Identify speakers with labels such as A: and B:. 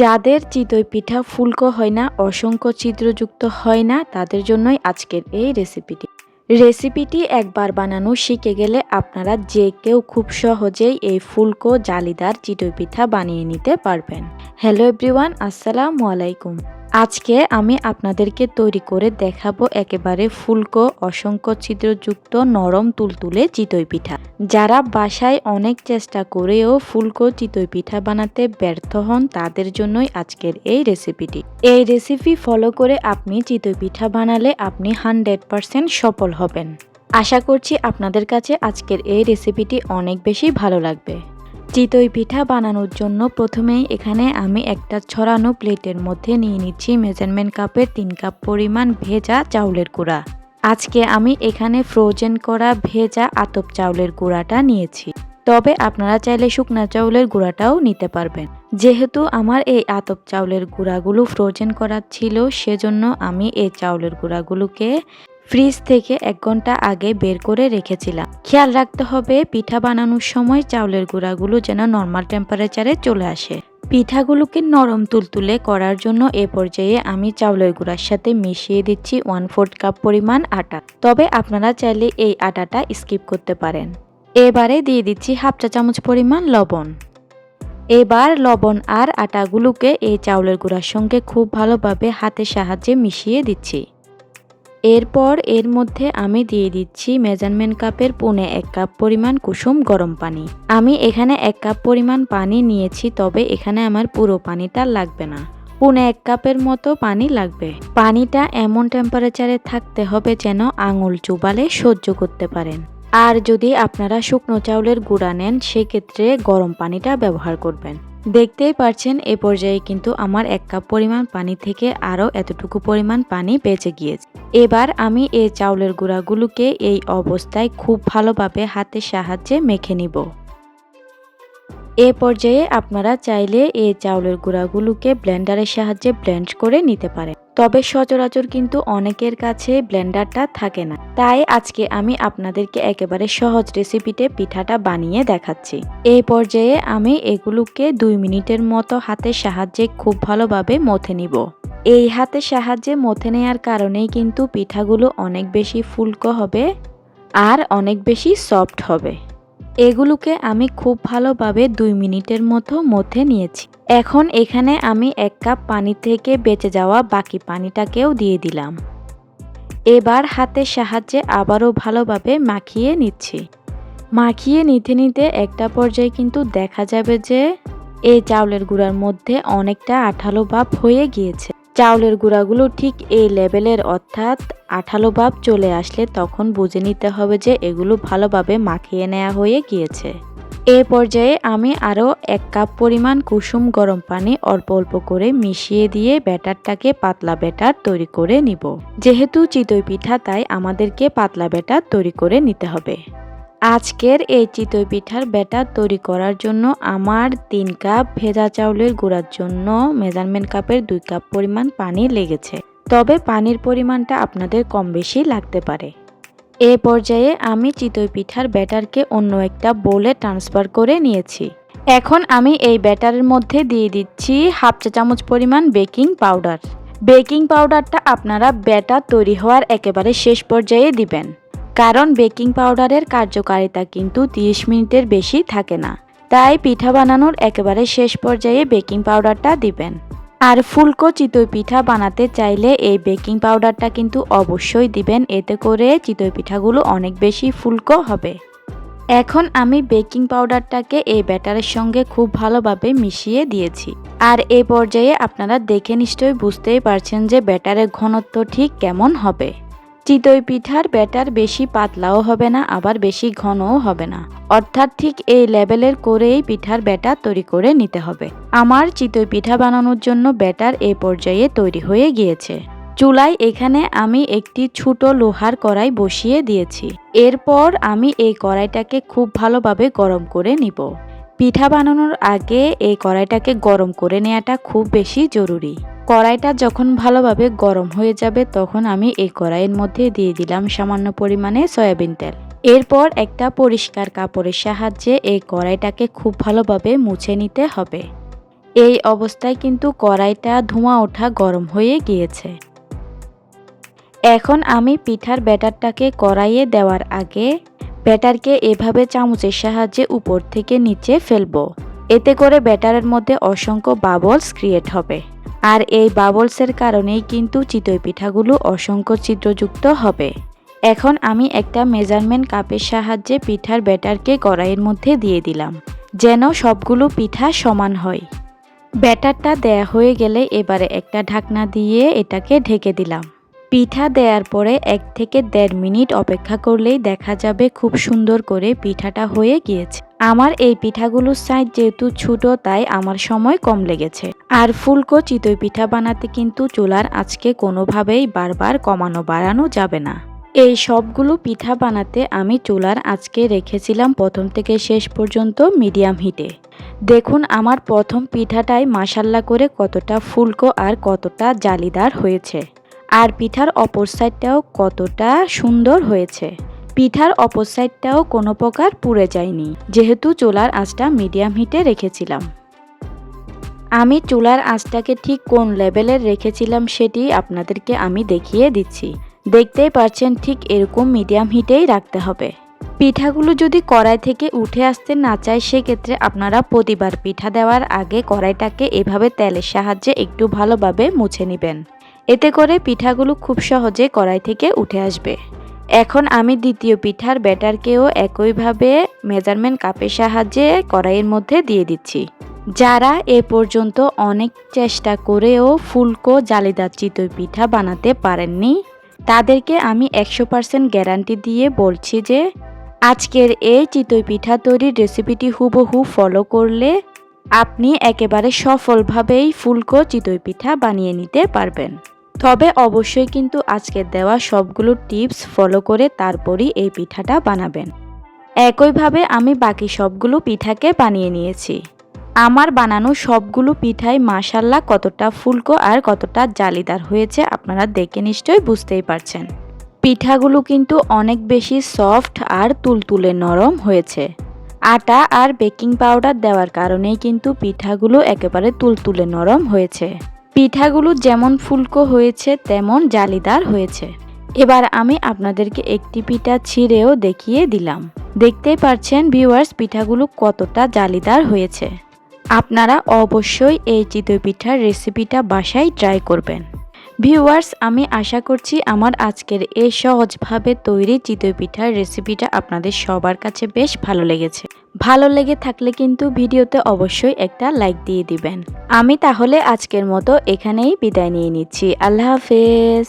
A: যাদের চিতই পিঠা ফুলকো হয় না, অসংখ্য ছিদ্রযুক্ত হয় না, তাদের জন্যই আজকের এই রেসিপিটি রেসিপিটি একবার বানানো শিখে গেলে আপনারা যে কেউ খুব সহজেই এই ফুলকো জালিদার চিতই পিঠা বানিয়ে নিতে পারবেন। হ্যালো এভরিওয়ান আসসালামু আলাইকুম। আজকে আমি আপনাদেরকে তৈরি করে দেখাবো একেবারে ফুলকো অসংখ্য ছিদ্রযুক্ত নরম তুলতুলে চিতই পিঠা। যারা বাসায় অনেক চেষ্টা করেও ফুলকো চিতই পিঠা বানাতে ব্যর্থ হন, তাদের জন্যই আজকের এই রেসিপিটি। এই রেসিপি ফলো করে আপনি চিতই পিঠা বানালে আপনি হান্ড্রেড পারসেন্ট সফল হবেন। আশা করছি আপনাদের কাছে আজকের এই রেসিপিটি অনেক বেশি ভালো লাগবে। চিতই পিঠা বানানোর জন্য প্রথমেই এখানে আমি একটা ছড়ানো প্লেটের মধ্যে নিয়ে নিচ্ছি মেজারমেন্ট কাপের তিন কাপ পরিমাণ ভেজা চাউলের গুঁড়া। আজকে আমি এখানে ফ্রোজেন করা ভেজা আতপ চাউলের গুঁড়াটা নিয়েছি। তবে আপনারা চাইলে শুকনা চাউলের গুঁড়াটাও নিতে পারবেন। যেহেতু আমার এই আতপ চাউলের গুঁড়াগুলো ফ্রোজেন করা ছিল, সেজন্য আমি এই চাউলের গুঁড়াগুলোকে ফ্রিজ থেকে এক ঘণ্টা আগে বের করে রেখেছিলাম। খেয়াল রাখতে হবে, পিঠা বানানোর সময় চাউলের গুঁড়াগুলো যেন নর্মাল টেম্পারেচারে চলে আসে। পিঠাগুলোকে নরম তুলতুলে করার জন্য এ পর্যায়ে আমি চাউলের গুঁড়ার সাথে মিশিয়ে দিচ্ছি ওয়ান ফোর্থ কাপ পরিমাণ আটা। তবে আপনারা চাইলে এই আটাটা স্কিপ করতে পারেন। এবারে দিয়ে দিচ্ছি হাফ চা চামচ পরিমাণ লবণ। এবার লবণ আর আটাগুলোকে এই চাউলের গুঁড়ার সঙ্গে খুব ভালোভাবে হাতের সাহায্যে মিশিয়ে দিচ্ছি। এরপর এর মধ্যে আমি দিয়ে দিচ্ছি মেজারমেন্ট কাপের পুনে এক কাপ পরিমাণ কুসুম গরম পানি। আমি এখানে এক কাপ পরিমাণ পানি নিয়েছি, তবে এখানে আমার পুরো পানিটা লাগবে না। পুনে এক কাপের মতো পানি লাগবে। পানিটা এমন টেম্পারেচারে থাকতে হবে যেন আঙুল চুবালে সহ্য করতে পারেন। আর যদি আপনারা শুকনো চাউলের গুঁড়া নেন, সেক্ষেত্রে গরম পানিটা ব্যবহার করবেন। দেখতেই পারছেন, এ পর্যায়ে কিন্তু আমার এক কাপ পরিমাণ পানি থেকে আরও এতটুকু পরিমাণ পানি বেঁচে গিয়েছে। এবার আমি এই চাউলের গুঁড়াগুলোকে এই অবস্থায় খুব ভালোভাবে হাতের সাহায্যে মেখে নিব। এ পর্যায়ে আপনারা চাইলে এই চাউলের গুঁড়াগুলোকে ব্লেন্ডারের সাহায্যে ব্লেন্ড করে নিতে পারেন। তবে সচরাচর কিন্তু অনেকের কাছে ব্লেন্ডারটা থাকে না। তাই আজকে আমি আপনাদেরকে একেবারে সহজ রেসিপিতে পিঠাটা বানিয়ে দেখাচ্ছি। এই পর্যায়ে আমি এগুলোকে দুই মিনিটের মতো হাতের সাহায্যে খুব ভালোভাবে মথে নিব। এই হাতের সাহায্যে মথে নেওয়ার কারণেই কিন্তু পিঠাগুলো অনেক বেশি ফুলকো হবে আর অনেক বেশি সফট হবে। এগুলোকে আমি খুব ভালোভাবে দুই মিনিটের মতো মধ্যে নিয়েছি। এখন এখানে আমি এক কাপ পানি থেকে বেঁচে যাওয়া বাকি পানিটাকেও দিয়ে দিলাম। এবার হাতের সাহায্যে আবারও ভালোভাবে মাখিয়ে নিচ্ছি। মাখিয়ে নিতে নিতে একটা পর্যায়ে কিন্তু দেখা যাবে যে, এই চাউলের গুঁড়ার মধ্যে অনেকটা আঠালো ভাব হয়ে গিয়েছে। চাউলের গুঁড়াগুলো ঠিক এই লেভেলের অর্থাৎ আঠালো ভাব চলে আসলে তখন বুঝে নিতে হবে যে এগুলো ভালোভাবে মাখিয়ে নেওয়া হয়ে গিয়েছে। এ পর্যায়ে আমি আরও এক কাপ পরিমাণ কুসুম গরম পানি অল্প অল্প করে মিশিয়ে দিয়ে ব্যাটারটাকে পাতলা ব্যাটার তৈরি করে নিব। যেহেতু চিতই পিঠা, তাই আমাদেরকে পাতলা ব্যাটার তৈরি করে নিতে হবে। আজকের এই চিতই পিঠার ব্যাটার তৈরি করার জন্য আমার তিন কাপ ভেজা চাউলের গুঁড়ার জন্য মেজারমেন্ট কাপের দুই কাপ পরিমাণ পানি লেগেছে। তবে পানির পরিমাণটা আপনাদের কম বেশি লাগতে পারে। এ পর্যায়ে আমি চিতই পিঠার ব্যাটারকে অন্য একটা বোলে ট্রান্সফার করে নিয়েছি। এখন আমি এই ব্যাটারের মধ্যে দিয়ে দিচ্ছি হাফ চা চামচ পরিমাণ বেকিং পাউডার। বেকিং পাউডারটা আপনারা ব্যাটার তৈরি হওয়ার একেবারে শেষ পর্যায়ে দিবেন। কারণ বেকিং পাউডারের কার্যকারিতা কিন্তু 30 মিনিটের বেশি থাকে না। তাই পিঠা বানানোর একেবারে শেষ পর্যায়ে বেকিং পাউডারটা দিবেন। আর ফুলকো চিতই পিঠা বানাতে চাইলে এই বেকিং পাউডারটা কিন্তু অবশ্যই দিবেন, এতে করে চিতই পিঠাগুলো অনেক বেশি ফুলকো হবে। এখন আমি বেকিং পাউডারটাকে এই ব্যাটারের সঙ্গে খুব ভালোভাবে মিশিয়ে দিয়েছি। আর এই পর্যায়ে আপনারা দেখে নিশ্চয়ই বুঝতেই পারছেন যে ব্যাটারের ঘনত্ব ঠিক কেমন হবে। চিতই পিঠার ব্যাটার বেশি পাতলাও হবে না, আবার বেশি ঘনও হবে না। অর্থাৎ ঠিক এই লেভেলের করেই পিঠার ব্যাটার তৈরি করে নিতে হবে। আমার চিতই পিঠা বানানোর জন্য ব্যাটার এ পর্যায়ে তৈরি হয়ে গিয়েছে। চুলায় এখানে আমি একটি ছোট লোহার কড়াই বসিয়ে দিয়েছি। এরপর আমি এই কড়াইটাকে খুব ভালোভাবে গরম করে নিব। পিঠা বানানোর আগে এই কড়াইটাকে গরম করে নেওয়াটা খুব বেশি জরুরি। কড়াইটা যখন ভালোভাবে গরম হয়ে যাবে, তখন আমি এই কড়াইয়ের মধ্যে দিয়ে দিলাম সামান্য পরিমাণে সয়াবিন তেল। এরপর একটা পরিষ্কার কাপড়ের সাহায্যে এই কড়াইটাকে খুব ভালোভাবে মুছে নিতে হবে। এই অবস্থায় কিন্তু কড়াইটা ধোঁয়া ওঠা গরম হয়ে গিয়েছে। এখন আমি পিঠার ব্যাটারটাকে কড়াইয়ে দেওয়ার আগে ব্যাটারকে এভাবে চামচের সাহায্যে উপর থেকে নিচে ফেলব। এতে করে ব্যাটারের মধ্যে অসংখ্য বাবলস ক্রিয়েট হবে। আর এই বাবলসের কারণেই কিন্তু চিতই পিঠাগুলো অসংখ্য চিত্রযুক্ত হবে। এখন আমি একটা মেজারমেন্ট কাপের সাহায্যে পিঠার ব্যাটারকে কড়াইয়ের মধ্যে দিয়ে দিলাম, যেন সবগুলো পিঠা সমান হয়। ব্যাটারটা দেয়া হয়ে গেলে এবারে একটা ঢাকনা দিয়ে এটাকে ঢেকে দিলাম। পিঠা দেওয়ার পরে এক থেকে দেড় মিনিট অপেক্ষা করলেই দেখা যাবে খুব সুন্দর করে পিঠাটা হয়ে গিয়েছে। আমার এই পিঠাগুলোর সাইজ যেহেতু ছোট, তাই আমার সময় কম লেগেছে। আর ফুলকো চিতই পিঠা বানাতে কিন্তু চুলার আজকে কোনোভাবেই বারবার কমানো বাড়ানো যাবে না। এই সবগুলো পিঠা বানাতে আমি চুলার আজকে রেখেছিলাম প্রথম থেকে শেষ পর্যন্ত মিডিয়াম হিটে। দেখুন আমার প্রথম পিঠাটাই মাসাল্লা করে কতটা ফুলকো আর কতটা জালিদার হয়েছে। আর পিঠার অপর সাইডটাও কতটা সুন্দর হয়েছে। পিঠার অপর সাইডটাও কোনো প্রকার পুড়ে যায়নি, যেহেতু চুলার আঁচটা মিডিয়াম হিটে রেখেছিলাম। আমি চুলার আঁচটাকে ঠিক কোন লেভেলের রেখেছিলাম সেটি আপনাদেরকে আমি দেখিয়ে দিচ্ছি। দেখতেই পারছেন ঠিক এরকম মিডিয়াম হিটেই রাখতে হবে। পিঠাগুলো যদি কড়াই থেকে উঠে আসতে না চায়, সেক্ষেত্রে আপনারা প্রতিবার পিঠা দেওয়ার আগে কড়াইটাকে এভাবে তেলের সাহায্যে একটু ভালোভাবে মুছে নেবেন। এতে করে পিঠাগুলো খুব সহজে কড়াই থেকে উঠে আসবে। এখন আমি দ্বিতীয় পিঠার ব্যাটারকেও একইভাবে মেজারমেন্ট কাপের সাহায্যে কড়াইয়ের মধ্যে দিয়ে দিচ্ছি। যারা এ পর্যন্ত অনেক চেষ্টা করেও ফুলকো জালিদার চিতই পিঠা বানাতে পারেননি, তাদেরকে আমি একশো পার্সেন্ট গ্যারান্টি দিয়ে বলছি যে, আজকের এই চিতই পিঠা তৈরির রেসিপিটি হুবহু ফলো করলে আপনি একেবারে সফলভাবেই ফুলকো চিতই পিঠা বানিয়ে নিতে পারবেন। তবে অবশ্যই কিন্তু আজকের দেওয়া সবগুলো টিপস ফলো করে তারপরই এই পিঠাটা বানাবেন। একইভাবে আমি বাকি সবগুলো পিঠাকে বানিয়ে নিয়েছি। আমার বানানো সবগুলো পিঠাই মাসাল্লা কতটা ফুলকো আর কতটা জালিদার হয়েছে আপনারা দেখে নিশ্চয়ই বুঝতেই পারছেন। পিঠাগুলো কিন্তু অনেক বেশি সফট আর তুলতুলে নরম হয়েছে। আটা আর বেকিং পাউডার দেওয়ার কারণেই কিন্তু পিঠাগুলো একেবারে তুলতুলে নরম হয়েছে। পিঠাগুলো যেমন ফুলকো হয়েছে, তেমন জালিদার হয়েছে। এবার আমি আপনাদেরকে একটি পিঠা ছিঁড়েও দেখিয়ে দিলাম। দেখতেই পারছেন ভিউয়ার্স পিঠাগুলো কতটা জালিদার হয়েছে। আপনারা অবশ্যই এই চিতই পিঠার রেসিপিটা বাসায় ট্রাই করবেন। ভিউয়ার্স আমি আশা করছি আমার আজকের এই সহজভাবে তৈরি চিতই পিঠার রেসিপিটা আপনাদের সবার কাছে বেশ ভালো লেগেছে। ভালো লেগে থাকলে কিন্তু ভিডিওতে অবশ্যই একটা লাইক দিয়ে দিবেন। আমি তাহলে আজকের মতো এখানেই বিদায় নিয়ে নিচ্ছি। আল্লাহ হাফেজ।